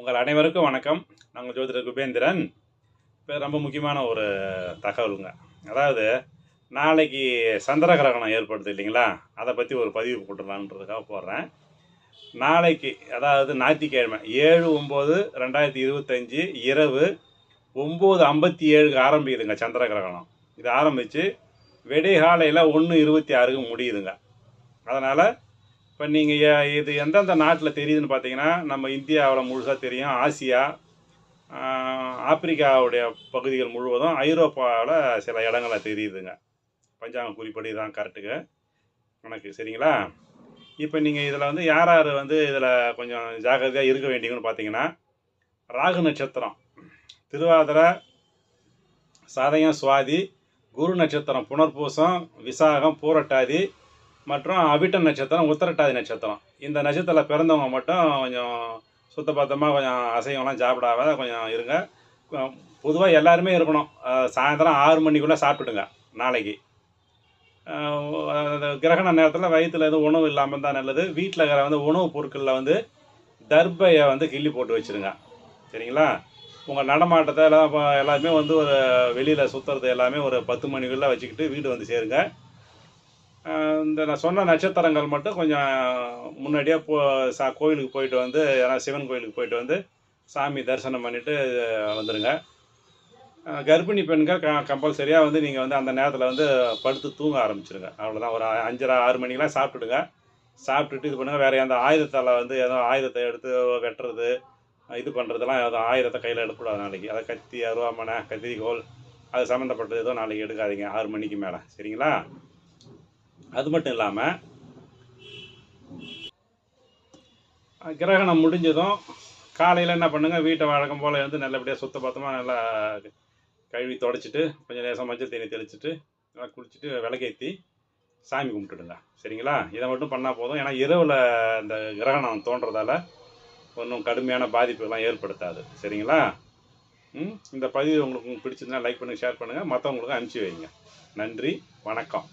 உங்கள் அனைவருக்கும் வணக்கம். நாங்கள் ஜோதிடர் குபேந்திரன். இப்போ ரொம்ப முக்கியமான ஒரு தகவலுங்க. அதாவது நாளைக்கு சந்திர கிரகணம் ஏற்படுது இல்லைங்களா? அதை பற்றி ஒரு பதிவு போட்டுடலான்றதுக்காக போடுறேன். நாளைக்கு அதாவது ஞாயிற்றுக்கிழமை ஏழு ஒம்பது ரெண்டாயிரத்தி இருபத்தஞ்சி இரவு ஒம்பது ஐம்பத்தி ஏழுக்கு ஆரம்பிக்குதுங்க சந்திர கிரகணம். இது ஆரம்பித்து விடிகாலையில் ஒன்று இருபத்தி ஆறுக்கு முடியுதுங்க. அதனால் இப்போ நீங்கள் இது எந்தெந்த நாட்டில் தெரியுதுன்னு பார்த்தீங்கன்னா நம்ம இந்தியாவில் முழுசாக தெரியும். ஆசியா ஆப்பிரிக்காவுடைய பகுதிகள் முழுவதும் ஐரோப்பாவில் சில இடங்களில் தெரியுதுங்க. பஞ்சாங்க குறிப்படி தான் கரெக்டுங்க கணக்கு சரிங்களா? இப்போ நீங்கள் இதில் வந்து யார் யார் வந்து இதில் கொஞ்சம் ஜாக்கிரதையாக இருக்க வேண்டியதுன்னு பார்த்தீங்கன்னா ராகு நட்சத்திரம் திருவாதிரை சதயம் சுவாதி குரு நட்சத்திரம் புனர்பூசம் விசாகம் பூரட்டாதி மற்றும் அவிட்ட நட்சத்திரம் உத்தரட்டாதி நட்சத்திரம். இந்த நட்சத்திரத்தில் பிறந்தவங்க மட்டும் கொஞ்சம் சுத்தபத்தமாக கொஞ்சம் அசைவம்லாம் சாப்பிடாம கொஞ்சம் இருங்க. பொதுவாக எல்லாருமே இருக்கணும். சாயந்தரம் ஆறு மணிக்குள்ளே சாப்பிட்டுடுங்க நாளைக்கு. அந்த கிரகண நேரத்தில் வயிற்றுல எதுவும் உணவு இல்லாமல் தான் நல்லது. வீட்டில் இருக்கிற வந்து உணவுப் பொருட்களில் வந்து தர்பையை வந்து கிள்ளி போட்டு வச்சுருங்க. சரிங்களா? உங்கள் நடமாட்டத்தை எல்லாம் இப்போ எல்லாருமே வந்து ஒரு வெளியில் சுற்றுறது எல்லாமே ஒரு பத்து மணிக்குள்ளே வச்சுக்கிட்டு வீடு வந்து சேருங்க. இந்த நான் சொன்ன நட்சத்திரங்கள் மட்டும் கொஞ்சம் முன்னாடியே போ சா கோயிலுக்கு போயிட்டு வந்து ஏன்னா சிவன் கோயிலுக்கு போயிட்டு வந்து சாமி தரிசனம் பண்ணிவிட்டு வந்துடுங்க கர்ப்பிணி பெண்கள் க கம்பல்சரியாக வந்து நீங்கள் வந்து அந்த நேரத்தில் வந்து படுத்து தூங்க ஆரம்பிச்சிருங்க. அவ்வளோதான் ஒரு அஞ்சரை ஆறு மணிக்கெலாம் சாப்பிட்டுடுங்க. சாப்பிட்டுட்டு இது பண்ணுங்கள் வேறு எந்த ஆயுதத்தால் வந்து ஏதோ ஆயுதத்தை எடுத்து வெட்டுறது இது பண்ணுறதெல்லாம் ஏதோ ஆயுதத்தை கையில் எடுக்கக்கூடாது நாளைக்கு. அதை கத்தி அருவாமனை கத்திரிக்கோள் அது சம்மந்தப்பட்டது எதுவும் நாளைக்கு எடுக்காதீங்க. ஆறு மணிக்கு மேலே. சரிங்களா? அது மட்டும் இல்லாமல் கிரகணம் முடிஞ்சதும் காலையில் என்ன பண்ணுங்கள் வீட்டை வழக்கம் போல் வந்து நல்லபடியாக சுத்த பத்தமாக நல்லா கழுவி தொடச்சிட்டு கொஞ்சம் நேரம் மஞ்சள் தண்ணி தெளிச்சிட்டு நல்லா குளிச்சுட்டு விளக்கேற்றி சாமி கும்பிட்டுடுங்க. சரிங்களா? இதை மட்டும் பண்ணால் போதும். ஏன்னா இரவில் இந்த கிரகணம் தோன்றதால ஒன்றும் கடுமையான பாதிப்புகள்லாம் ஏற்படுத்தாது. சரிங்களா? ம்? இந்த பதிவு உங்களுக்கு பிடிச்சிருந்தா லைக் பண்ணுங்கள் ஷேர் பண்ணுங்கள் மற்றவங்களுக்கு அனுப்பிச்சி வைங்க. நன்றி வணக்கம்.